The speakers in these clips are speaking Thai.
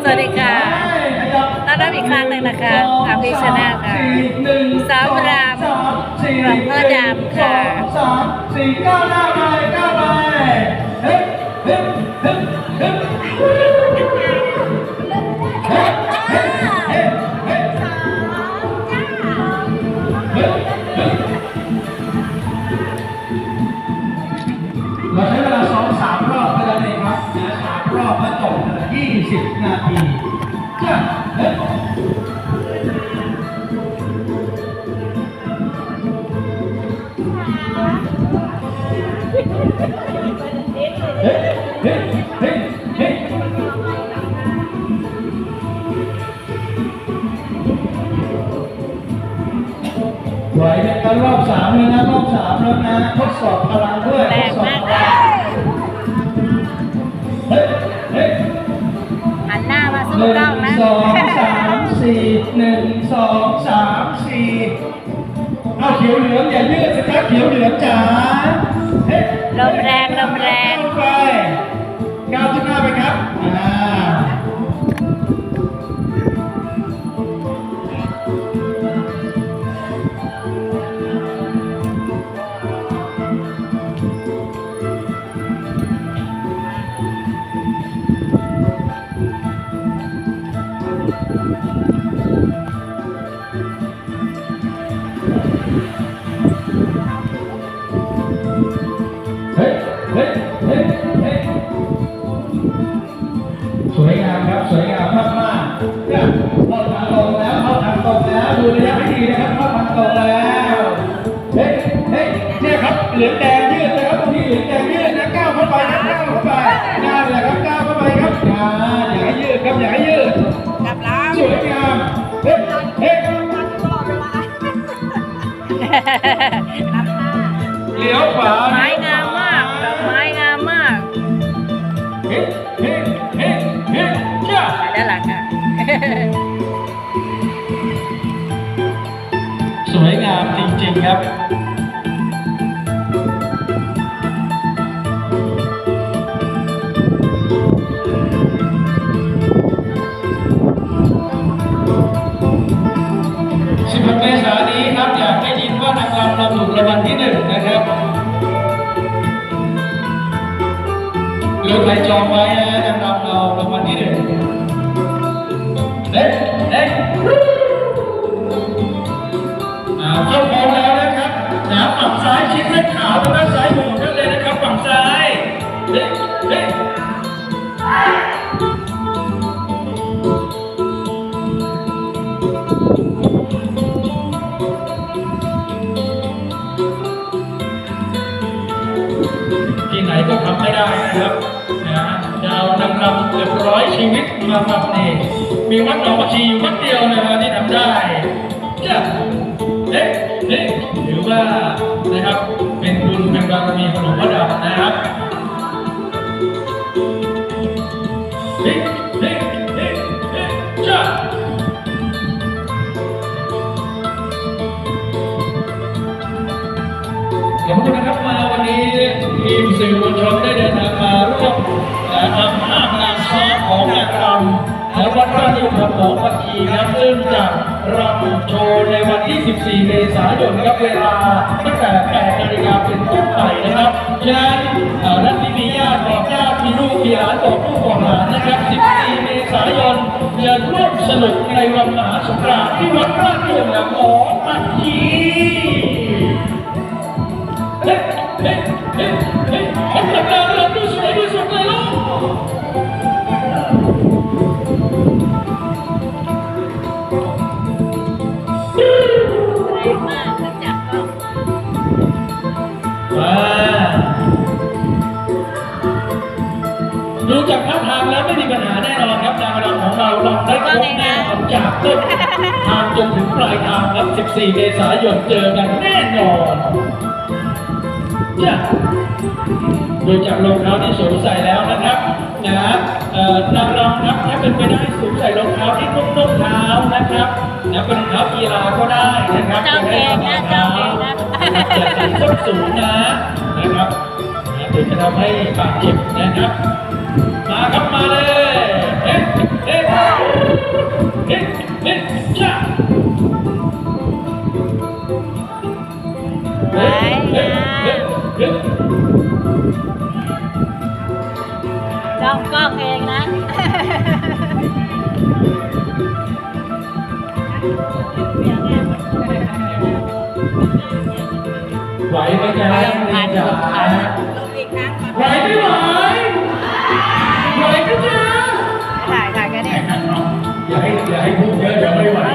สวัสดีค่ะต้อนรับอีกครั้งหนึ่งนะคะทางพี่ชนะค่ะ สาวรามหลวงพ่อดำค่ะสามสี่เก้าหน้าไปเก้าไปฮ้เฮ้เฮ้ยเฮ้ย นาทีจ้ะเฮ้ยเฮ้เฮ้เฮ้เฮ้ไหวไหมครับรอบสามเลยนะรอบสามแล้วนะทดสอบ ขียวเหลืองอย่ายืดสิครับเขียวเหลืองจ๋าเฮ้ยลมแรงลมแรงไป เลี้ยวขวา มาทำนี่มีวัดหนองบักชีอยู่วัดเดียวนะครับที่ทำได้จ้ะเอ๊ะเอ๊ะถือว่านะครับเป็นบุญเป็นบารมีของหลวงพ่อดำนะครับเฮ้ยเฮ้ยเฮ้ยเฮ้ยจ้าขอบคุณนะครับมาวันนี้ทีมสื่อมวลชนได้เดินทางมาร่วมำและวัดราชยุทธโภคอีครับซึ่งจะรำโชว์ในวันที่ 14 เมษายนครับเวลาตั้งแต่ 8 นาฬิกาเป็นต้นไปนะครับฉะนั้นเอ่อนัที่มีญาติบอกญาติมีลูกมีหลานบอกลูกบอกหลานนะครับ 14 เมษายนอย่าร่วมสนุกในวันมหาสงกรานต์ที่วัดราชยุทธโภคอี 14 เมษายนเจอกันแน่นอนจ้ะดูจากรองเท้าที่สวมใส่แล้วนะครับนะเอ่อนางรำครับถ้าเป็นไปได้สวมใส่รองเท้าที่นุ่มๆเท้านะครับนะเป็นรองเท้ากีฬาก็ได้นะครับเจ้าเองนะเจ้าเองนะอย่าใส่ส้นสูงนะนะครับนะเดี๋ยวจะทำให้บาดเจ็บนะครับ มาครับมาเลยเอ๊ะ จ้องกล้องเองนะไหวไหมจ๊ะลมลมพัอีกครั้งไหวไหวไหวไหมจ๊ะถ่ายถ่ายกันี้อย่าให้พูดเยอะเดี๋ไม่ไหว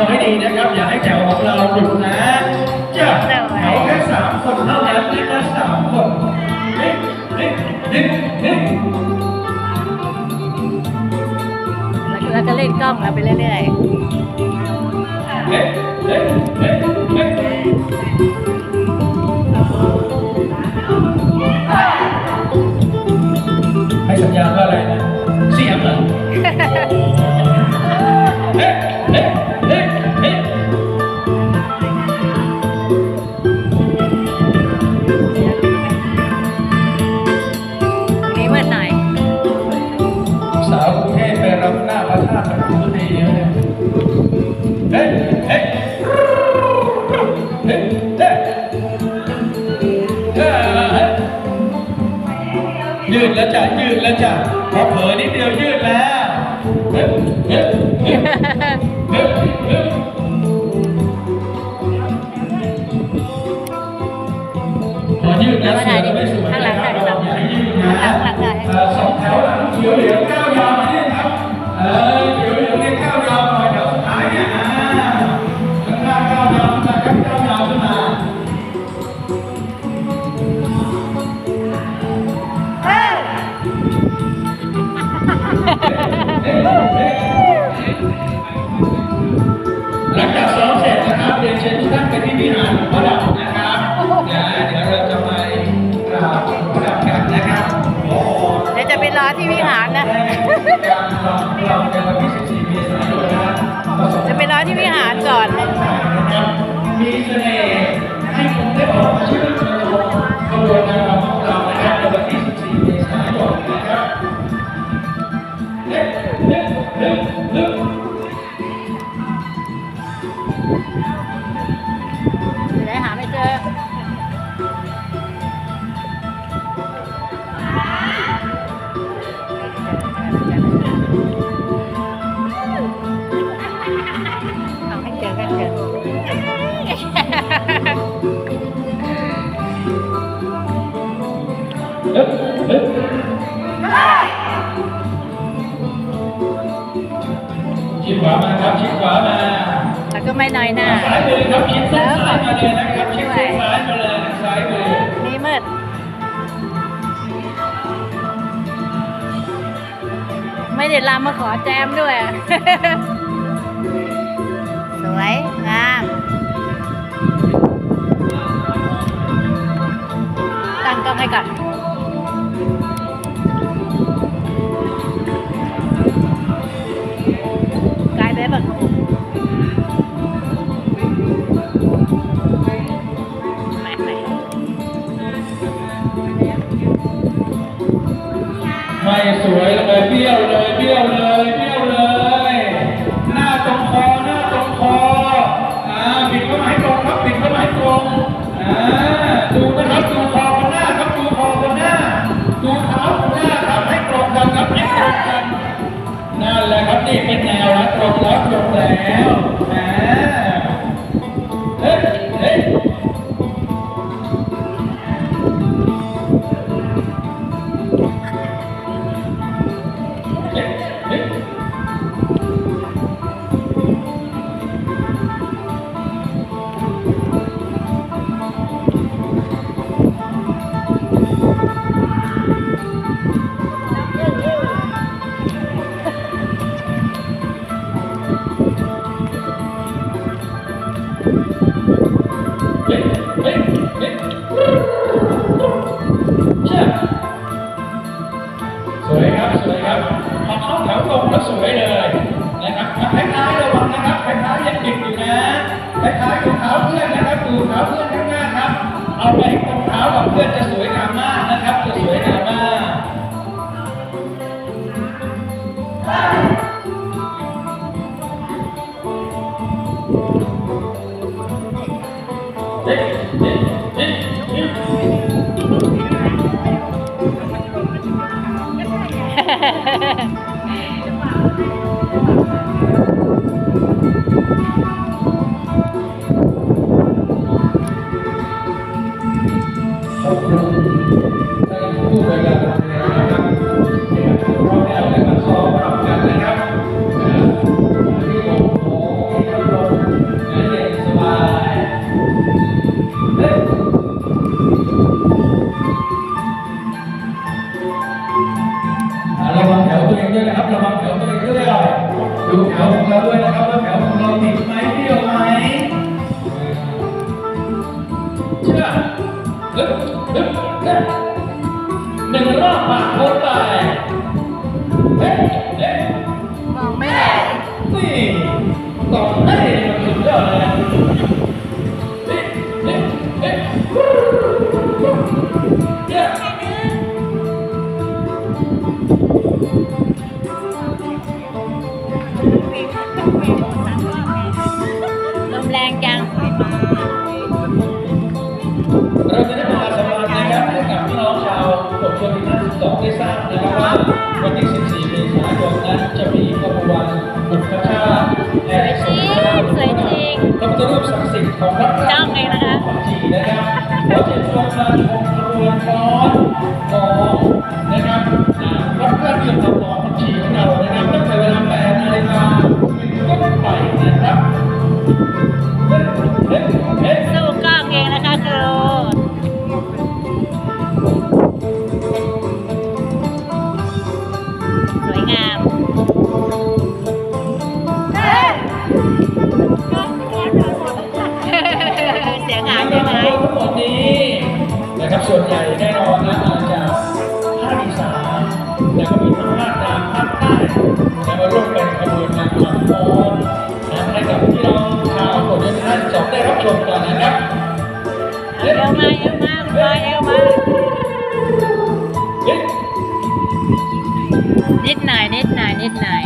เราให้ดีนะครับ อย่าให้แถวของเราหลุดนะจ้ะแถวแค่สามคนเท่านั้นนี่นะสามคนเฮ้ยเฮ้ยเฮ้ยแล้วก็เล่นกล้องเราไปเรื่อยๆเฮ้ยเฮ้ยเฮ้ยเฮ้ยให้สัญญาณว่า ที่วิหารนะ ไปหน่อยน้า แล้วขอบคุณคุณด้วยนี่มืดไม่เด็ดลามมาขอแจมด้วย สวย งามตั้งกล้องให้กัอ แล้ว Thank you. ดูแถวของเราด้วยนะครับ เราจะได้มาสำคัญนะครับให้กับพี่น้องชาวกดชนที่52ได้ทราบนะครับว่าวันที่ 14 เมษายนนั้นจะมีขบวนบุพชาติแห่สงกรานต์สวยจริงพระพุทธรูปศักดิ์สิทธิ์ของวัดจ้องเลยนะคะปักจีนะครับขอเชิญชวนมา สวยงามเสียงหายใช่ไหมทั้งหมดนี้นะครับส่วนใหญ่แน่นอนนะมาจากภาคอีสานแล้วก็มีทั้งภาคกลางภาคใต้แล้วมาร่วมเป็นขบวนการขับฟ้อนนะให้กับพี่น้องชาวโขดท่านสองได้รับชมกันนะครับเอวมาเอวมาคุณบอยเอวมาเนิดหน่อยนิดหน่อยนิดหน่อย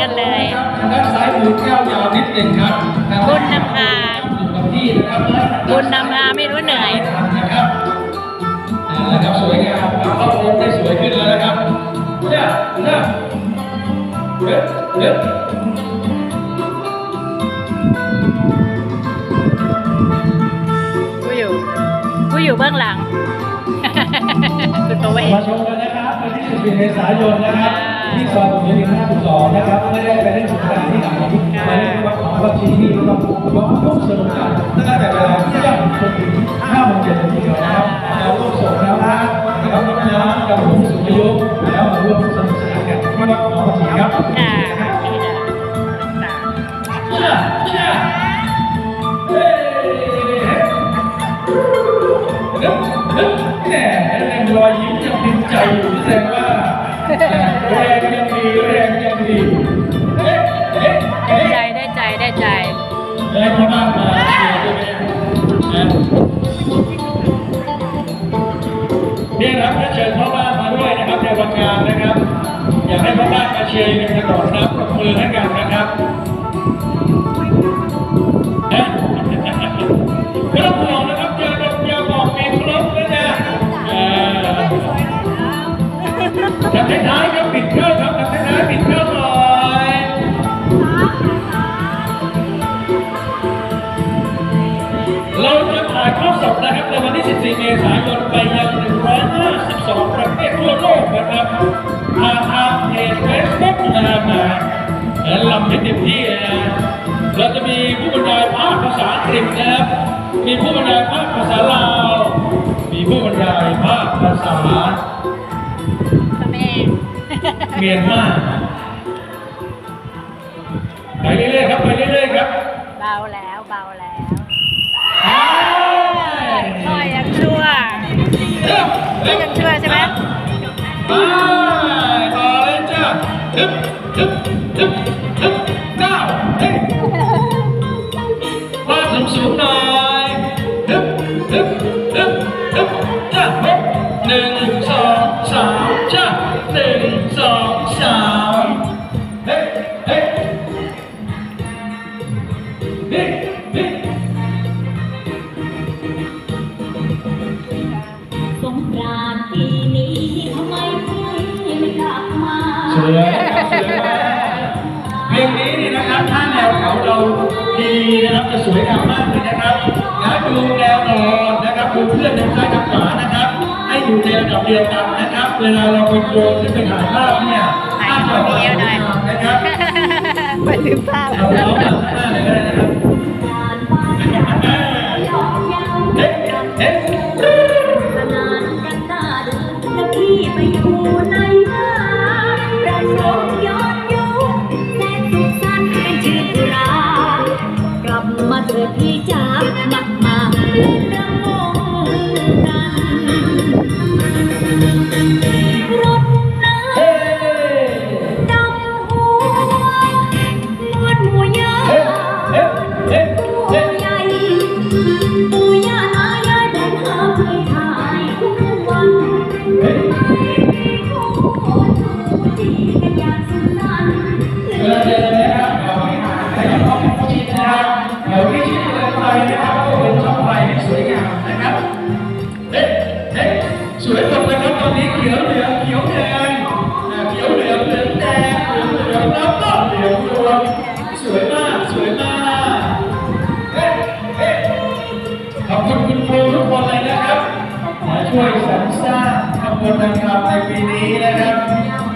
กันเลยครับทางด้านซ้ายมือแก้วยาวนิดหนึ่งครับทางด้บุญนำพาอยู่กับที่นะครับบุญนำพาไม่รู้เหนื่อยนะครับนั่นแหละครับสวยงามครับเข้าโค้งได้สวยขึ้นแล้วนะครับเนี่ยเนี่ยเฮ้ยเฮ้ยผู้อยู่ผู้อยู่เบื้องหลังคุณประเวศมาชมกันนะครับวันที่14เมษายนนะครับ สองนะครับ ไม่ได้ไปเล่นสงกรานที่ไหนมาเล่นที่วัดของพระที่นี่เราเราร่วมสนุกเกันตั้งแต่เวลาเที่ยงจนถึงห้าโมงเย็นที่เดียวนะครับเราร่วส่งแล้วนะแล้วก็ำน้ำกับผู้สูงอายุแล้วมาร่วมสนุกสนานกันที่วัดของพระที่ครับแหเรอยยิ้มยังเป็นใจอยู่แสดงว่าเรงยังมีแรง ได้ใจได้ใจได้ใจได้พ่อบ้านมาเนี่ยครับเชิญพ่อบ้านมาด้วยนะครับในวันงานนะครับ อยากให้พ่อบ้านมาเชียร์กันตลอดนะปรบมือให้กันนะครับ เมียนมาไปเรื่อยๆครับไปเรื่อยๆครับเบาแล้วเบาแล้วไปพ่อยังชั่วพ่อยังชั่วใช่ไหมไปต่อเลยจ้ะีนะครับจะสวยงามมากเลยนะครับแล้วดูแนวนอนนะครับดูเพื่อนทางซ้ายทางขวานะครับ ให้อยู่ในระดับเดียวกันนะครับ เวลาเราไปโดนที่ไปถ่ายภาพเนี่ยภาพจะออกมานะครับไปถึงภาพเอาแล้วมาข้างนเลยนะครับ போட்ட காப்பை நீலகம்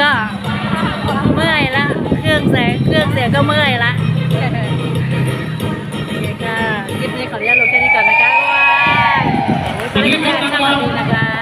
ก็เมื่อยละ เครื่องเสียเครื่องเสียก็เมื่อยละ